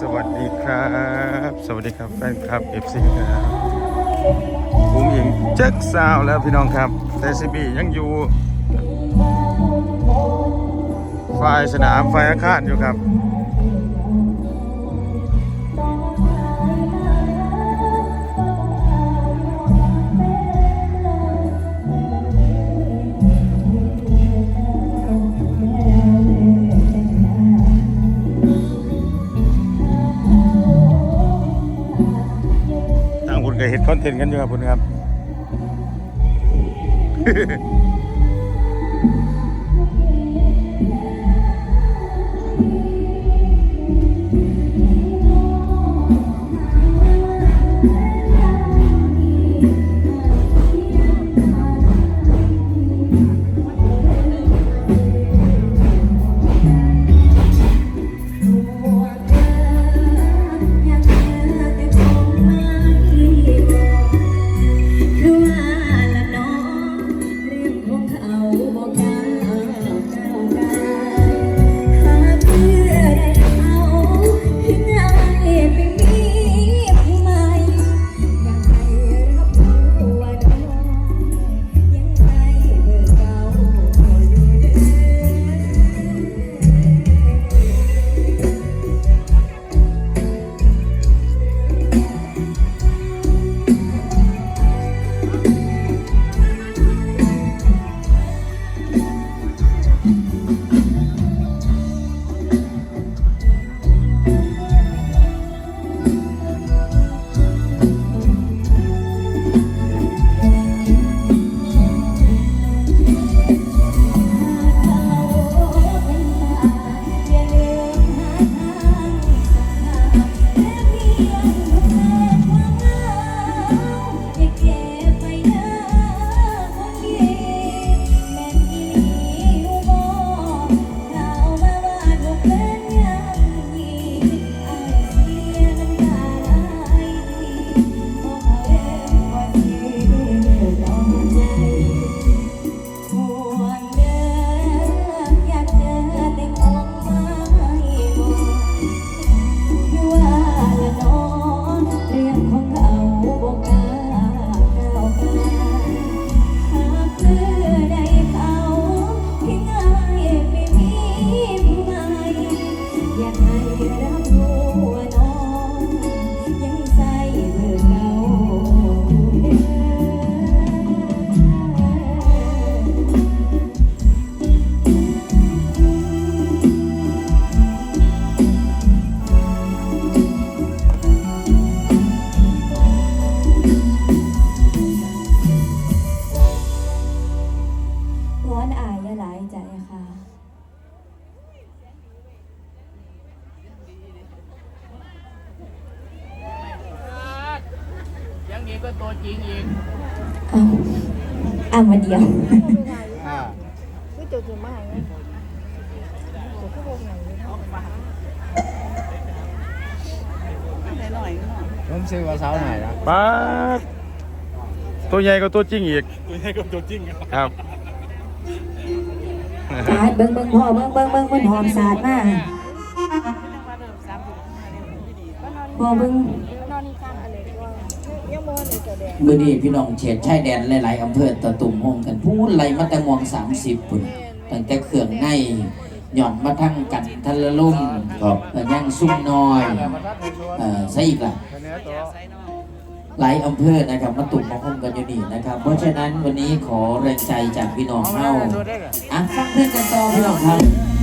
สวัสดีครับ สวัสดีครับแฟนคลับเอฟซีครับผมหญิงแจ็คซาวแล้วพี่น้องครับแต่ซีบียังอยู่ฝ่ายสนามฝ่ายอาคารอยู่ครับ ก็เห็นคอนเทนต์กันอยู่ครับคุณครับ ตัวจริงอีกเอาเอามาเดียว อ่าคือเจ้าจะมาไงเจ้าคือวงไหนเนาะผมซื้อว่าเสาไหนละป๊าดตัวใหญ่ก็ตัวจริงอีก ตัวใหญ่ก็ตัวจริงครับ สาดเบิ่งเบิ่งพ่อเบิ่งเบิ่งเบิ่งมันหอมสาดมากพ่อเบิ่งนอนนี่ข้างอะไรก็ยัง มองเลยเจ้าแดงมื่อนี้พี่น้องเฉียดชายแดนหลายๆอำเภอตะตุ่มโฮมกันพูดไรมาแต่มองสามสิบปุ่นตั้งแต่เครื่องในหย่อนมาทั้งกันทะละลุ่มครับย่างซุ่มน้อยเอ่อใช่อีกล่ะหลายอำเภอนะครับมาตุ่มมาโฮมกันอยู่นี่นะครับ เพราะฉะนั้นวันนี้ขอแรงใจจากพี่น้องเฮาอะฟังเพลงกันต่อพี่น้องครับ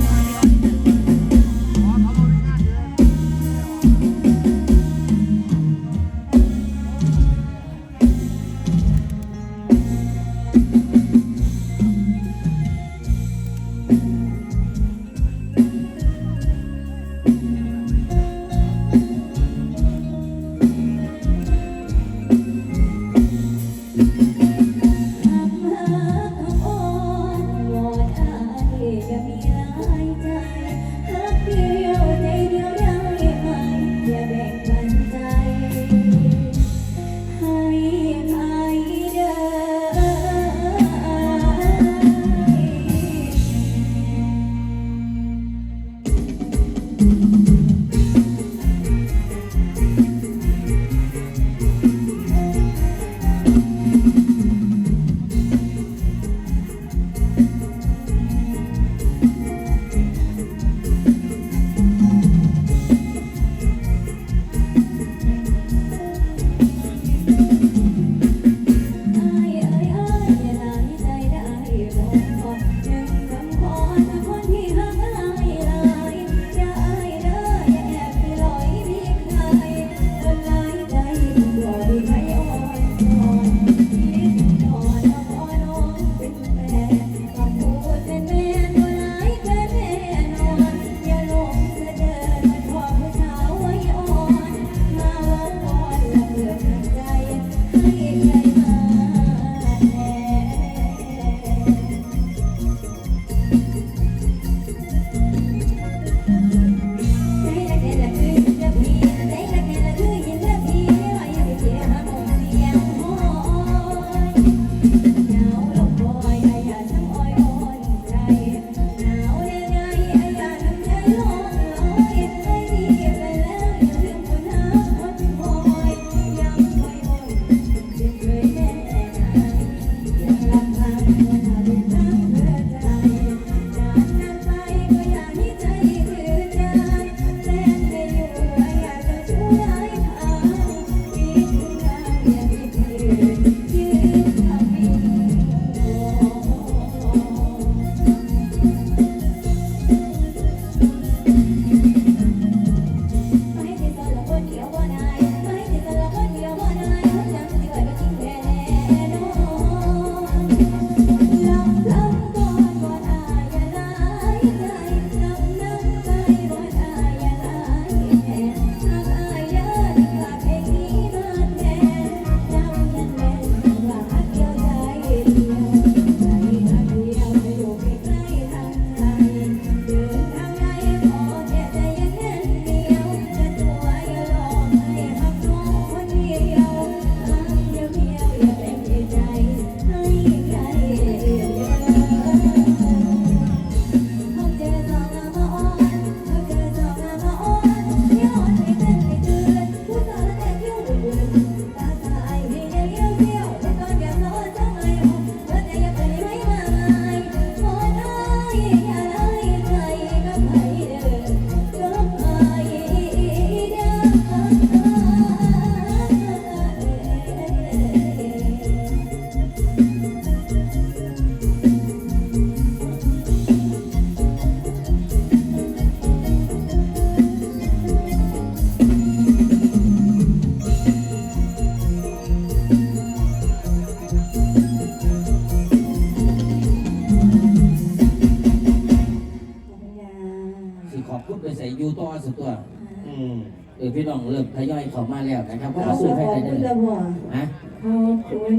เออพี่น้องเริ่มทยอยเข้ามาแล้วนะครับเพราะเอาว่าขซื้ออให้บได้คุเด้ณอละหัวฮะขอบคุณ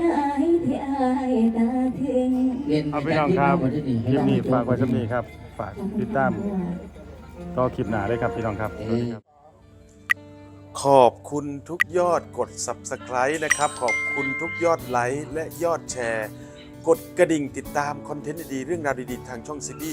หลายๆที่อายตาถึงเรียนเอาพี่น้องครับให้คลิได้ปนี้ให้ได้ฝากไว้สักนี้ครับ ฝากติดตามต่อคลิปหน้าเลยครับพี่น้องครับสวัสดีครับ ขอบคุณทุกยอดกด Subscribe นะครับ ขอบคุณทุกยอดไลค์และยอดแชร์ กดกระดิ่งติดตามคอนเทนต์ดีๆเรื่องราวดีๆทางช่องซีบี